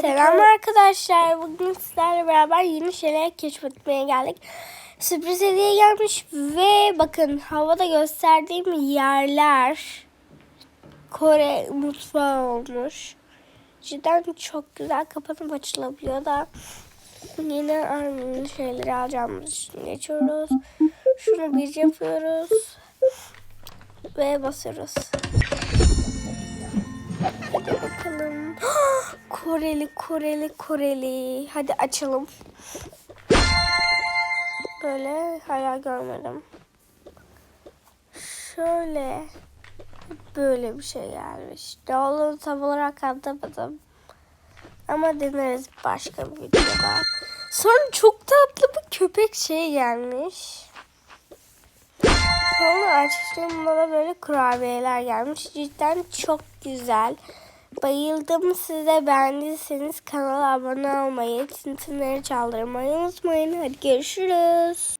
Selam arkadaşlar. Bugün sizlerle beraber yeni şeyler keşfetmeye geldik. Sürpriz hediye gelmiş ve bakın havada gösterdiğim yerler Kore mutfağı olmuş. Cidden çok güzel kapanıp açılabiliyor da aynı şeyleri alacağımız için geçiyoruz. Şunu bir yapıyoruz ve basıyoruz. Koreli, Koreli, Koreli. Hadi açalım. Böyle hayal görmedim. Şöyle böyle bir şey gelmiş. Ne olduğunu tam olarak anlamadım. Ama deneriz başka bir videoda. Sonra çok tatlı bir köpek şey gelmiş. Sonra açtığımda da böyle kurabiyeler gelmiş. Cidden çok güzel. Bayıldım size beğendiyseniz kanala abone olmayı, tintinleri çaldırmayı unutmayın. Hadi görüşürüz.